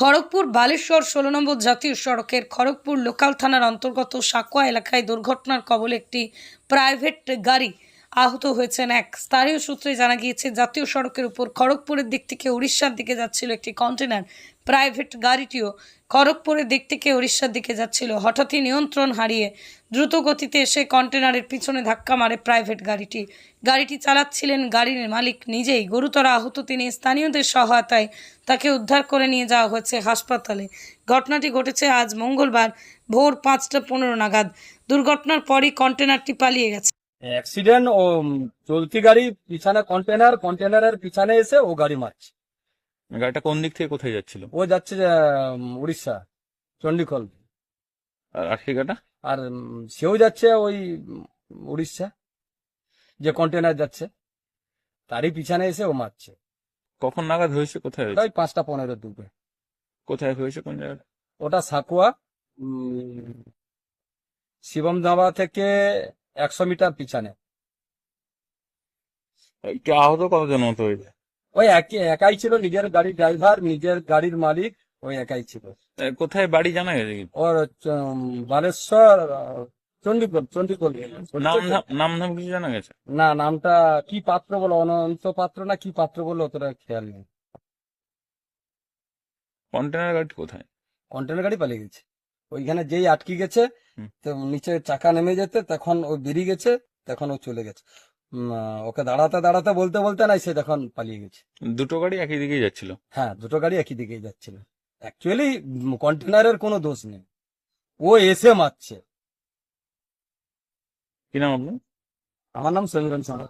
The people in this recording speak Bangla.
খড়গপুর বালেশ্বর ষোলো নম্বর জাতীয় সড়কের খড়গপুর লোকাল থানার অন্তর্গত সাকুয়া এলাকায় দুর্ঘটনার কবলে একটি প্রাইভেট গাড়ি আহত হয়েছেন এক স্থানীয় সূত্রে জানা গিয়েছে, জাতীয় সড়কের উপর খড়গপুরের দিক থেকে উড়িষ্যার দিকে যাচ্ছিল একটি কন্টেনার প্রাইভেট গাড়িটিও খড়গপুরের দিক থেকে উড়িষ্যার দিকে যাচ্ছিল। হঠাৎই নিয়ন্ত্রণ হারিয়ে দ্রুত গতিতে এসে কন্টেনারের পিছনে ধাক্কা মারে প্রাইভেট গাড়িটি। গাড়িটি চালাচ্ছিলেন গাড়ির মালিক নিজেই। গুরুতর আহত তিনি স্থানীয়দের সহায়তায় তাকে উদ্ধার করে নিয়ে যাওয়া হয়েছে হাসপাতালে। ঘটনাটি ঘটেছে আজ মঙ্গলবার ভোর পাঁচটা পনেরো নাগাদ। দুর্ঘটনার পরই কন্টেনারটি পালিয়ে গেছে। অ্যাক্সিডেন্ট ও চলতি গাড়ি পিছনে কন্টেনার কন্টেনারের পিছনে এসে ও গাড়ি মারছে। গাড়িটা কোন দিক থেকে কোথায় যাচ্ছিল? ও যাচ্ছে উড়িষ্যা চণ্ডীখল আর আটকে গাটা আর উম, সেও যাচ্ছে ওই উম, উড়িষ্যা যে কন্টেনার যাচ্ছে। তারই পিছনে এসে ও মারছে। কখন নাগাদ হয়েছে? কোথায় হয়েছে? ওই পাঁচটা পনেরো দুবে কোথায় হয়েছে কোন জায়গায়? ওটা সাকুয়া উম, শিবম ধাবা থেকে একশো মিটার পিছনে। কি আহত কতজন মতো হয়েছে? ওই একই একাই ছিল নিজের গাড়ির ড্রাইভার নিজের গাড়ির মালিক ওই একাই ছিল। কোথায় বাড়ি জানা গেছে ওর বালেশ্বর চণ্ডীগড় চণ্ডীগড় নাম নাম কিছু জানা গেছে? না নামটা কি পাত্র বলো? অনন্ত পাত্র না কি পাত্র বলো? অতটা খেয়াল নেই। কন্টেনার গাড়ি কোথায়? কন্টেনার গাড়ি পালিয়ে গেছে। ওইখানে যেই আটকে গেছে তো নিচে চাকা নেমে যেতে তখন ও বেরিয়ে গেছে তখন ও চলে গেছে। ওকে দাঁড়াতে দাঁড়াতে বলতে বলতে নাই সে তখন পালিয়ে গেছে। দুটো গাড়ি একই দিকেই যাচ্ছিল? হ্যাঁ দুটো গাড়ি একই দিকেই যাচ্ছিল। অ্যাকচুয়ালি কন্টেনারের কোনো দোষ নেই। ও এসে মারছে। কি নাম আপনার? আমার নাম সমীরণ সাহা